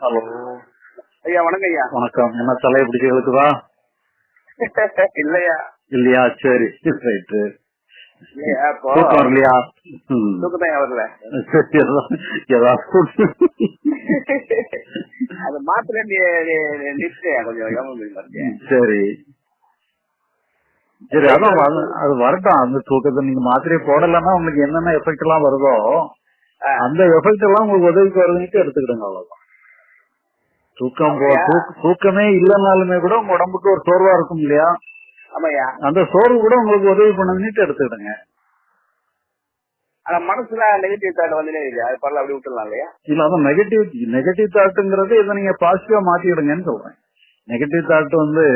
Hello. ஐயா வணக்கம் ஐயா வணக்கம். என்ன தலையை பிடிச்சி இழுக்குதா இல்லையா? இல்லையா? சரி. ரைட்டு வரலையா? வரல. ஏதாவது அது மாத்திரை சரி. சரி அதான் அது வரட்டும். அந்த தூக்கத்தை நீங்க மாத்திரையை போடலைன்னா உங்களுக்கு என்னென்ன எஃபெக்ட் எல்லாம் வருதோ அந்த எஃபெக்ட் எல்லாம் உங்களுக்கு உதவிக்கு வருதுன்னு எடுத்துக்கிடுங்க அவ்வளவுதான். தூக்கம் தூக்கமே இல்லைனாலுமே கூட உங்க உடம்புக்கு ஒரு சோர்வா இருக்கும் இல்லையா? ஆமாய்யா. அந்த சோர்வு கூட உங்களுக்கு உதவி பண்ணுதுன்னு எடுத்துக்கிடுங்க. ஆனா மனசுல நெகட்டிவ் தாட் இருக்கு அது பரவாயில்ல அப்படி விட்டுலாம் இல்லையா? இல்ல அதான் நெகட்டிவ் நெகட்டிவ் தாட்டுங்கிறது இதை நீங்க பாசிட்டிவா மாத்திடுங்கன்னு சொல்றேன். நெகட்டிவ் தாட் வந்து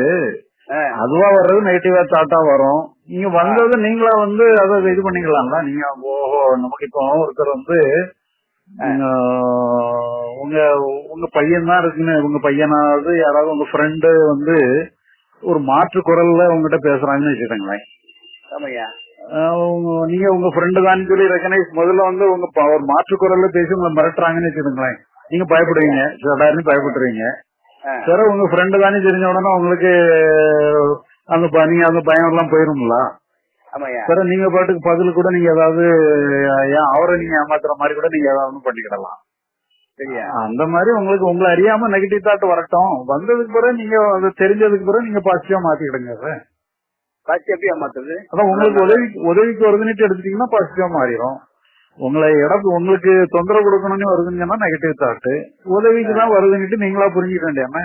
அதுவா வர்றது நெகட்டிவா தாட்டா வரும். நீங்க வந்தது நீங்களா வந்து அதை இது பண்ணிக்கலாம்ல. நீங்க ஓஹோ நமக்கு இப்போ ஒருத்தர் வந்து உங்க உங்க பையன் தான் இருக்குன்னு உங்க பையனாவது யாராவது உங்க ஃப்ரெண்டு வந்து ஒரு மாற்று குரல்ல உங்ககிட்ட பேசுறாங்கன்னு வச்சுக்கோங்களேன். ஆமாய்யா. நீங்க உங்க ஃப்ரெண்டு தான் சொல்லி ரெக்கனைஸ் முதல்ல வந்து உங்க ஒரு மாற்று குரல்ல பேசி உங்களை மிரட்டுறாங்கன்னு வச்சுக்கோங்களேன். நீங்க பயப்படுவீங்க. சடார்னு பயப்படுறீங்க. சரி உங்க ஃப்ரெண்டு தானே தெரிஞ்ச உடனே உங்களுக்கு அந்த நீங்க அந்த பயம் எல்லாம் போயிரும்ல. சரி நீங்க பாட்டுக்கு பதில் கூட நீங்க ஏதாவது அவரை நீங்க ஏமாத்துற மாதிரி கூட நீங்க ஏதாவது பண்ணிக்கிடலாம். சரியா. அந்த மாதிரி உங்களுக்கு உங்களை அறியாம நெகட்டிவ் தாட் வரட்டும். வந்ததுக்கு பிறகு நீங்க அது தெரிஞ்சதுக்கு பிறகு நீங்க பாசிட்டிவா மாத்திக்கிடுங்க சார். காட்சி எப்படியா மாத்துறது? அதான் உங்களுக்கு உதவி உதவிக்கு வருதுன்னு எடுத்துட்டீங்கன்னா பாசிட்டிவா மாறிடும் உங்களை இடம் உங்களுக்கு தொந்தரவு கொடுக்கணும்னு வருதுங்கன்னா நெகட்டிவ் தாட்டு உதவிக்கு தான் வருதுன்னுட்டு நீங்களா புரிஞ்சுக்க வேண்டியாம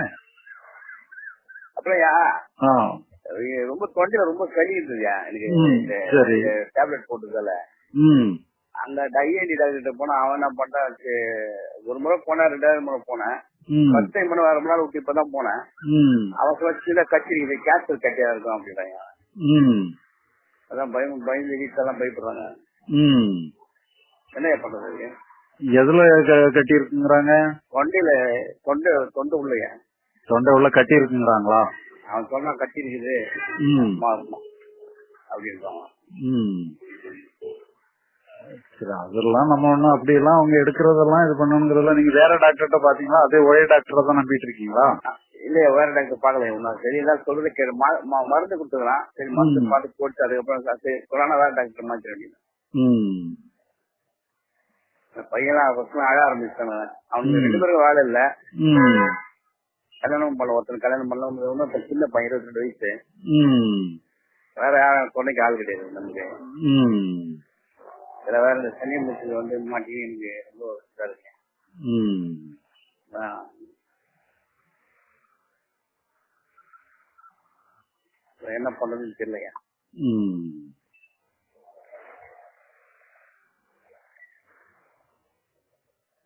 இது ரொம்ப தொண்டையில ரொம்ப சளி இருக்குதுயா எனக்கு டேப்லெட் போட்டதால. அந்த டைஏடி டாக்டர் போனா அவன் என்ன பண்ணா ஒரு முறை போனேன் ரெண்டாவது முறை போனேன். ஃபர்ஸ்ட் டைம் பண்ண வர நாள் விட்டு இப்பதான் போனேன். அவன் சொல்ல கட்டி இது கேன்சர் கட்டியா இருக்கும் அப்படின்றாங்க. அதான் பயம் பயந்து வீட்டெல்லாம் பயப்படுறாங்க. என்ன பண்றது? எதுல கட்டி இருக்குங்கிறாங்க தொண்டையில தொண்டை தொண்டை உள்ளையா? தொண்டை உள்ள கட்டி இருக்குங்கிறாங்களா அவன் சொன்னா கட்டி இருக்குது ம். அப்படின்றாங்க சரி அதெல்லாம் நம்ம ஒண்ணும் அப்படியெல்லாம் அவங்க எடுக்கிறதெல்லாம் இது பண்ணணுங்கிறதெல்லாம் நீங்க வேற டாக்டர்கிட்ட பாத்தீங்களா அதே ஒரே டாக்டரை தான் நம்பிட்டு இருக்கீங்களா? இல்லையா வேற டாக்டர் பாக்கல சரி எல்லாம் சொல்றது மா- மருந்து கொடுத்துக்கலாம் சரி மருந்து. பார்த்து போட்டு அதுக்கப்புறம் கொரோனா வேற டாக்டர் மாற்றி வேண்டியது. பையன் அழ ஆரம்பிச்சாங்க அவனுக்கு. ரெண்டு பேரும் வேலை இல்ல. கல்யாணம் பண்ணல ஒருத்தன் கல்யாணம் பண்ணல இன்னும் சின்ன பையன் இருபத்தி ரெண்டு வயசு. வேற யாரும் துணைக்கு ஆள் கிடையாது நமக்கு. இதுல வேற இந்த சனி மிஷின் வந்து மாட்டி எனக்கு ரொம்ப இதா இருக்கு. என்ன பண்றதுன்னு தெரியலையா. ம்.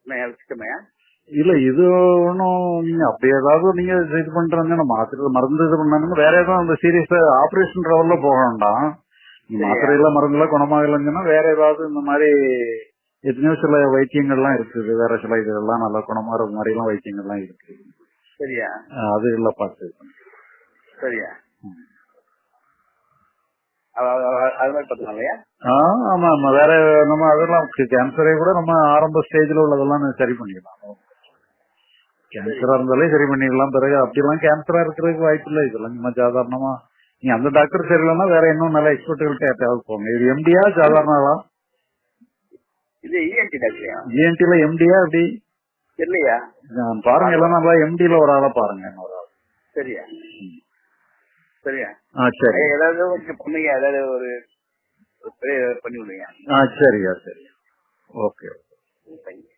என்ன இறச்சிட்டமையா இல்ல இது ஒன்றும் நீங்க அப்படி ஏதாவது நீங்க இது பண்றாங்க மாத்திரை மருந்து இது பண்ணாங்க வேற ஏதாவது அந்த சீரியஸா ஆபரேஷன் லெவல்ல போக வேண்டாம். மாத்திரையில மருந்துல குணமாகலங்கன்னா வேற ஏதாவது இந்த மாதிரி எத்தனையோ சில வைத்தியங்கள்லாம் இருக்குது. வேற சில இதெல்லாம் நல்லா குணமாகிற மாதிரி எல்லாம் வைத்தியங்கள்லாம் இருக்கு சரியா. அது இல்ல பார்த்து சரியா. ஆமா ஆமா. வேற நம்ம அதெல்லாம் கேன்சரே கூட நம்ம ஆரம்ப ஸ்டேஜ்ல உள்ளதெல்லாம் சரி பண்ணிடலாம். கேன்சரா இருந்தாலே சரி பண்ணிடலாம். பிறகு அப்படிலாம் கேன்சரா இருக்கிறதுக்கு வாய்ப்பு இல்லை. இதெல்லாம் சும்மா சாதாரணமா. நீங்க அந்த டாக்டர் சரியில்லைன்னா வேற இன்னும் நல்ல எக்ஸ்பர்ட்டுகள்ட்ட யார்ட்டையாவது போங்க. இது எம்டியா சாதாரணவா இது இஎன்டி டாக்டரியா ஜிஎன்டில எம்டியா அப்படி நான் பாருங்க எல்லாம் நல்லா எம்டில ஒரு ஆளா பாருங்க இன்னொரு ஆள். சரியா? சரியா? ஆ சரி. ஏதாவது கொஞ்சம் பண்ணுங்க. ஏதாவது ஒரு பண்ணி விடுங்க. ஆ சரியா சரியா. Okay Thank you.